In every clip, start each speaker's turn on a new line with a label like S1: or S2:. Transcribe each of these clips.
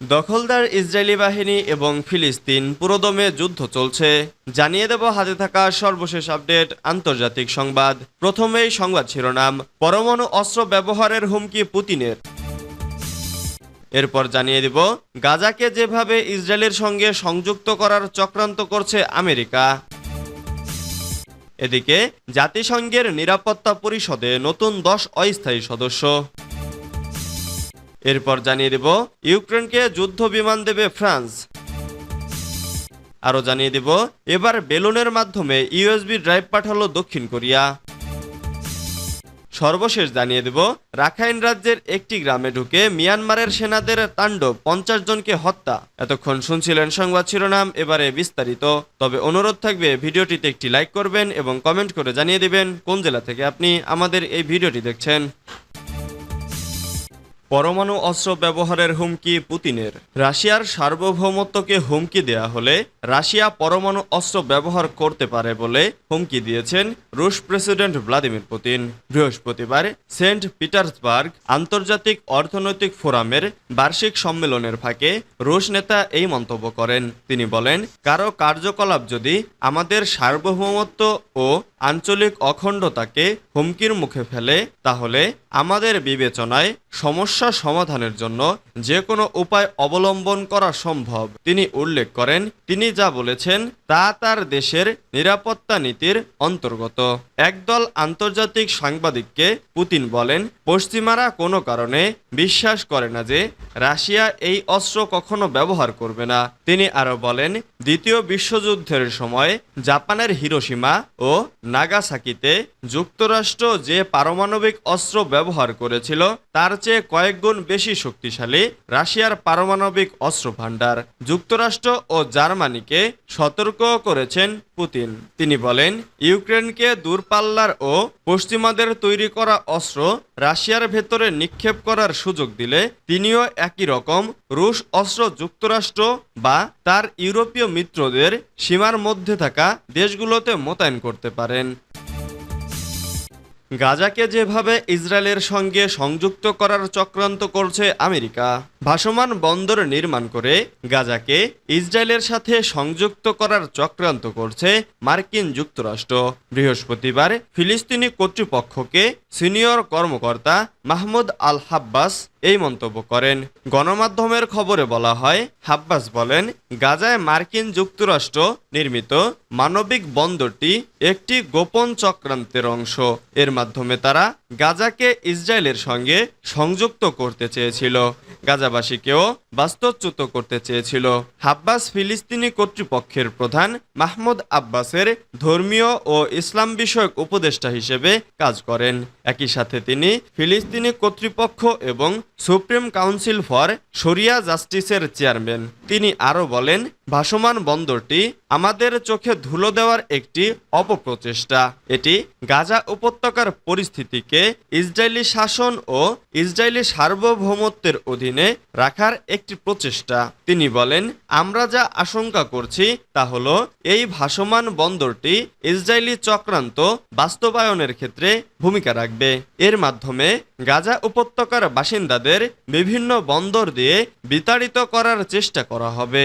S1: দখলদার ইসরায়েলি বাহিনী এবং ফিলিস্তিন পুরোদমে যুদ্ধ চলছে। জানিয়ে দেব হাতে থাকা সর্বশেষ আপডেট, আন্তর্জাতিক সংবাদ। প্রথমেই সংবাদ শিরোনাম, পরমাণু অস্ত্র ব্যবহারের হুমকি পুতিনের। এরপর জানিয়ে দিব, গাজাকে যেভাবে ইসরায়েলের সঙ্গে সংযুক্ত করার চক্রান্ত করছে আমেরিকা। এদিকে, জাতিসংঘের নিরাপত্তা পরিষদে নতুন দশ অস্থায়ী সদস্য। এরপর জানিয়ে দেব, ইউক্রেনকে যুদ্ধ বিমান দেবে ফ্রান্স। আরও জানিয়ে দেব, এবার বেলুনের মাধ্যমে ইউএসবি ড্রাইভ পাঠালো দক্ষিণ কোরিয়া। সর্বশেষ জানিয়ে দেব, রাখাইন রাজ্যের একটি গ্রামে ঢুকে মিয়ানমারের সেনাদের তাণ্ডব পঞ্চাশ জনকে হত্যা। এতক্ষণ শুনছিলেন সংবাদ শিরোনাম, এবারে বিস্তারিত। তবে অনুরোধ থাকবে, ভিডিওটিতে একটি লাইক করবেন এবং কমেন্ট করে জানিয়ে দিবেন কোন জেলা থেকে আপনি আমাদের এই ভিডিওটি দেখছেন। পরমাণু অস্ত্র ব্যবহারের হুমকি পুতিনের। রাশিয়ার সার্বভৌমত্বকে হুমকি দেয়া হলে রাশিয়া পরমাণু অস্ত্র ব্যবহার করতে পারে বলে হুমকি দিয়েছেন রুশ প্রেসিডেন্ট ভ্লাদিমির পুতিন। বৃহস্পতিবার সেন্ট পিটার্সবার্গ আন্তর্জাতিক অর্থনৈতিক ফোরামের বার্ষিক সম্মেলনের ফাঁকে রুশ নেতা এই মন্তব্য করেন। তিনি বলেন, কারও কার্যকলাপ যদি আমাদের সার্বভৌমত্ব ও আঞ্চলিক অখণ্ডতাকে হুমকির মুখে ফেলে, তাহলে আমাদের বিবেচনায় সমস্যা সমাধানের জন্য যে কোনো উপায় অবলম্বন করা সম্ভব। তিনি উল্লেখ করেন, তিনি যা বলেছেন তা তার দেশের নিরাপত্তা নীতির অন্তর্গত। একদল আন্তর্জাতিক সাংবাদিককে পুতিন বলেন, পশ্চিমারা কোনো কারণে বিশ্বাস করে না যে রাশিয়া এই অস্ত্র কখনো ব্যবহার করবে না। তিনি আরও বলেন, দ্বিতীয় বিশ্বযুদ্ধের সময় জাপানের হিরোসীমা ও নাগাসাকিতে যুক্তরাষ্ট্র যে পারমাণবিক অস্ত্র ব্যবহার করেছিল, তার চেয়ে কয়েকগুণ বেশি শক্তিশালী রাশিয়ার পারমাণবিক অস্ত্র ভাণ্ডার যুক্তরাষ্ট্র ও জার্মানিকে সতর্ক করেছেন পুতিন। তিনি বলেন, ইউক্রেনকে দূরপাল্লার ও পশ্চিমাদের তৈরি করা অস্ত্র রাশিয়ার ভেতরে নিক্ষেপ করার সুযোগ দিলে তিনিও একই রকম রুশ অস্ত্র যুক্তরাষ্ট্র বা তার ইউরোপীয় মিত্রদের সীমার মধ্যে থাকা দেশগুলোতে মোতায়েন করতে পারেন। গাজাকে যেভাবে ইসরায়েলের সঙ্গে সংযুক্ত করার চক্রান্ত করছে আমেরিকা, ভাসমান বন্দর নির্মাণ করে গাজাকে ইসরায়েলের সাথে সংযুক্ত করার চক্রান্ত করছে মার্কিন যুক্তরাষ্ট্র। বৃহস্পতিবার ফিলিস্তিনি কর্তৃপক্ষকে সিনিয়র কর্মকর্তা মাহমুদ আল হাব্বাস এই মন্তব্য করেন। গণমাধ্যমের খবরে বলা হয়, হাব্বাস বলেন, গাজায় মার্কিন যুক্তরাষ্ট্র নির্মিত মানবিক বন্দরটি একটি গোপন চক্রান্তের অংশ। এর মাধ্যমে তারা গাজাকে ইসরায়েলের সঙ্গে সংযুক্ত করতে চেয়েছিল। গাজাবাসীকেও বাস্তুচ্যুত করতে চেয়েছিল। হাব্বাস ফিলিস্তিনি কর্তৃপক্ষের প্রধান মাহমুদ আব্বাসের ধর্মীয় ও ইসলাম বিষয়ক উপদেষ্টা হিসেবে কাজ করেন। একই সাথে তিনি ফিলিস্তিনি কর্তৃপক্ষ এবং সুপ্রিম কাউন্সিল ফর সরিয়া জাস্টিসের চেয়ারম্যান। তিনি আরও বলেন ভাসমান বন্দরটি আমাদের চোখে ধুলো দেওয়ার একটি অপপ্রচেষ্টা। এটি গাজা উপত্যকার পরিস্থিতিকে ইসরায়েলি শাসন ও ইসরায়েলি সার্বভৌমত্বের অধীনে রাখার একটি প্রচেষ্টা। তিনি বলেন, আমরা যা আশঙ্কা করছি তা হল, এই ভাসমান বন্দরটি ইসরায়েলি চক্রান্ত বাস্তবায়নের ক্ষেত্রে ভূমিকা রাখবে। এর মাধ্যমে গাজা উপত্যকার বাসিন্দাদের বিভিন্ন বন্দর দিয়ে বিতাড়িত করার চেষ্টা করা হবে।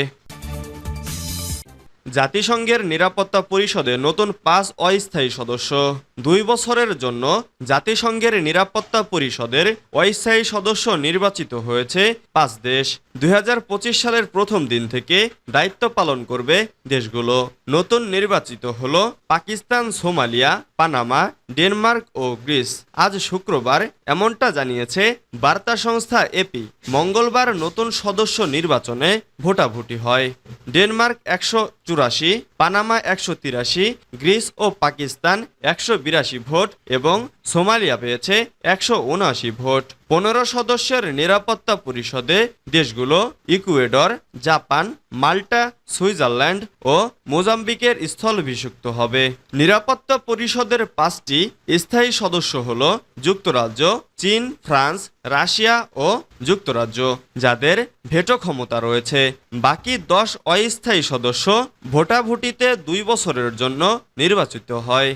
S1: জাতিসংঘের নিরাপত্তা পরিষদে নতুন পাঁচ অস্থায়ী সদস্য। দুই বছরের জন্য জাতিসংঘের নিরাপত্তা পরিষদের অস্থায়ী সদস্য নির্বাচিত হয়েছে পাঁচ দেশ। দুই হাজার পঁচিশ সালের প্রথম দিন থেকে দায়িত্ব পালন করবে দেশগুলো। নতুন নির্বাচিত হল পাকিস্তান, সোমালিয়া, পানামা ডেনমার্ক ও গ্রিস আজ শুক্রবার, এমনটা জানিয়েছে বার্তা সংস্থা এপি। মঙ্গলবার নতুন সদস্য নির্বাচনে ভোটাভুটি হয়। ডেনমার্ক একশো চুরাশি পানামা একশো তিরাশি, গ্রিস ও পাকিস্তান একশো বিরাশি ভোট এবং সোমালিয়া পেয়েছে একশো উনআশি ভোট। পনেরো সদস্যের নিরাপত্তা পরিষদে দেশগুলো ইকুয়েডর, জাপান, মাল্টা, সুইজারল্যান্ড ও মোজাম্বিকের স্থলভিষিক্ত হবে। নিরাপত্তা পরিষদের পাঁচটি স্থায়ী সদস্য হল যুক্তরাজ্য চীন, ফ্রান্স, রাশিয়া ও যুক্তরাজ্য, যাদের ভেটো ক্ষমতা রয়েছে। বাকি দশ অস্থায়ী সদস্য ভোটাভুটিতে দুই বছরের জন্য নির্বাচিত হয়।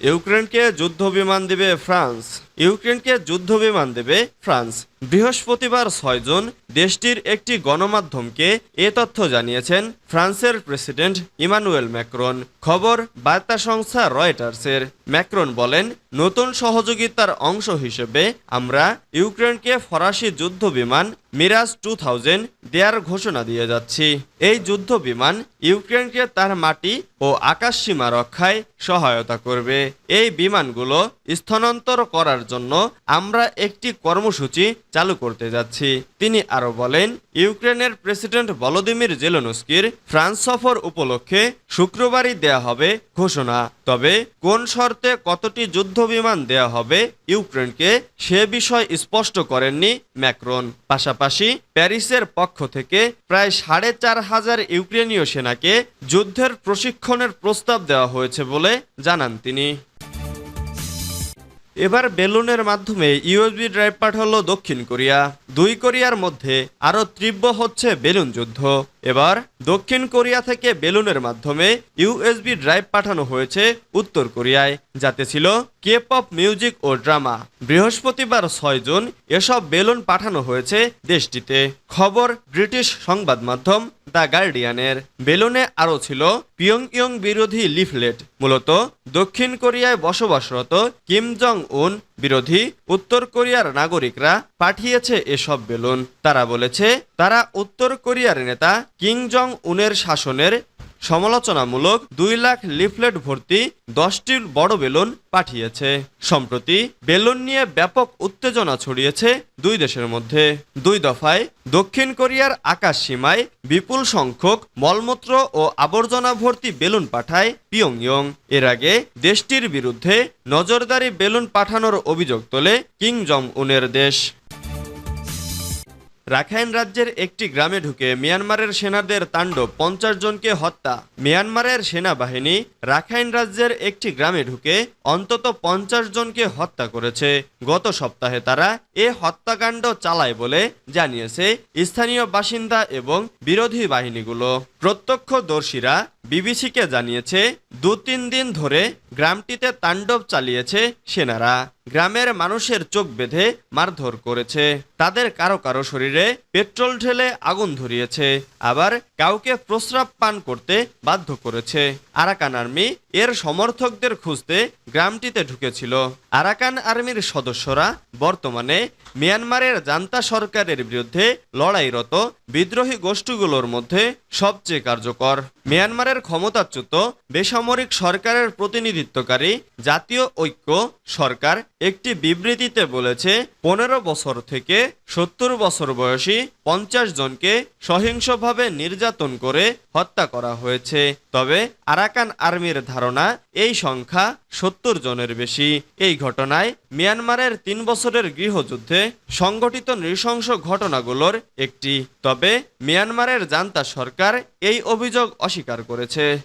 S1: ইউক্রেনকে যুদ্ধ বিমান দেবে ফ্রান্স। ইউক্রেনকে যুদ্ধ বিমান দেবে ফ্রান্স। বৃহস্পতিবার ছয় জুন দেশটির একটি গণমাধ্যমকে এ তথ্য জানিয়েছেন ফ্রান্সের প্রেসিডেন্ট ইমানুয়েল ম্যাক্রন। খবর বার্তা সংস্থা রয়টার্সের। ম্যাক্রন বলেন, নতুন সহযোগিতার অংশ হিসেবে আমরা ইউক্রেনকে ফরাসি যুদ্ধ বিমান মিরাজ টু থাউজেন্ড দেয়ার ঘোষণা দিয়ে যাচ্ছি। এই যুদ্ধ বিমান ইউক্রেনকে তার মাটি ও আকাশ সীমা রক্ষায় সহায়তা করবে। এই বিমানগুলো স্থানান্তর করার জন্য আমরা একটি কর্মসূচি চালু করতে যাচ্ছি। তিনি আরও বলেন, ইউক্রেনের প্রেসিডেন্ট ভলোদিমির জেলনস্কির ফ্রান্স সফর উপলক্ষে শুক্রবারই দেয়া হবে ঘোষণা। তবে কোন শর্তে কতটি যুদ্ধ বিমান দেয়া হবে ইউক্রেনকে সে বিষয় স্পষ্ট করেননি ম্যাক্রন। পাশাপাশি প্যারিসের পক্ষ থেকে প্রায় সাড়ে চার হাজার ইউক্রেনীয় সেনাকে যুদ্ধের প্রশিক্ষণের প্রস্তাব দেওয়া হয়েছে বলে জানান তিনি। এবার বেলুনের মাধ্যমে ইউএসবি ড্রাইভ পাঠালো দক্ষিণ কোরিয়া। দুই কোরিয়ার মধ্যে আরও তীব্র হচ্ছে বেলুন যুদ্ধ। এবার দক্ষিণ কোরিয়া থেকে বেলুনের মাধ্যমে ইউএসবি ড্রাইভ পাঠানো হয়েছে উত্তর কোরিয়ায়, যাতে ছিল কে পপ মিউজিক ও ড্রামা। বৃহস্পতিবার ছয় জুন এসব বেলুন পাঠানো হয়েছে দেশটিতে। খবর ব্রিটিশ সংবাদ মাধ্যম দ্য গার্ডিয়ানের বেলুনে আরও ছিল পিয়ং ইয়ং বিরোধী লিফলেট, মূলত দক্ষিণ কোরিয়ায় বসবাসরত কিম জং উন বিরোধী উত্তর কোরিয়ার নাগরিকরা পাঠিয়েছে এসব বেলুন। তারা বলেছে, তারা উত্তর কোরিয়ার নেতা কিং জং উনের শাসনের সমালোচনামূলক দুই লাখ লিফলেট ভর্তি দশটি বড় বেলুন পাঠিয়েছে। সম্প্রতি বেলুন নিয়ে ব্যাপক উত্তেজনা ছড়িয়েছে দুই দেশের মধ্যে। দুই দফায় দক্ষিণ কোরিয়ার আকাশ সীমায় বিপুল সংখ্যক মলমূত্র ও আবর্জনা ভর্তি বেলুন পাঠায় পিয়ংইয়ং। এর আগে দেশটির বিরুদ্ধে নজরদারি বেলুন পাঠানোর অভিযোগ তোলে কিং জং উনের দেশ। রাখাইন রাজ্যের একটি গ্রামে ঢুকে মিয়ানমারের সেনাদের তাণ্ডব, পঞ্চাশ জনকে হত্যা। মিয়ানমারের সেনাবাহিনী রাখাইন রাজ্যের একটি গ্রামে ঢুকে অন্তত পঞ্চাশ জনকে হত্যা করেছে। গত সপ্তাহে তারা এ হত্যাকাণ্ড চালায় বলে জানিয়েছে স্থানীয় বাসিন্দা এবং বিরোধী বাহিনীগুলো। প্রত্যক্ষদর্শীরা বিবিসিকে জানিয়েছে দু তিন দিন ধরে গ্রামটিতে তাণ্ডব চালিয়েছে সেনারা। গ্রামের মানুষের চোখ বেঁধে মারধর করেছে। তাদের কারও কারও শরীরে পেট্রোল ঢেলে আগুন ধরিয়েছে। আবার কাউকে প্রস্রাব পান করতে বাধ্য করেছে। আরাকান আর্মি এর সমর্থকদের খুঁজতে গ্রামটিতে ঢুকেছিল। আরাকান আর্মির সদস্যরা বর্তমানে মিয়ানমারের জান্তা সরকারের বিরুদ্ধে লড়াইরত বিদ্রোহী গোষ্ঠীগুলোর মধ্যে সবচেয়ে কার্যকর। মিয়ানমারের ক্ষমতাচ্যুত বেসামরিক সরকারের প্রতিনিধিত্বকারী জাতীয় ঐক্য সরকার একটি বিবৃতিতে বলেছে, পনেরো বছর থেকে সত্তর বছর বয়সী পঞ্চাশ জনকে সহিংসভাবে নির্যাতন করে হত্যা করা হয়েছে। তবে আরাকান আর্মির ধারণা, এই সংখ্যা সত্তর জনের বেশি। এই ঘটনায় মিয়ানমারের তিন বছরের গৃহযুদ্ধে সংগঠিত নৃশংস ঘটনাগুলোর একটি। তবে মিয়ানমারের জান্তা সরকার এই অভিযোগ অস্বীকার করেছে।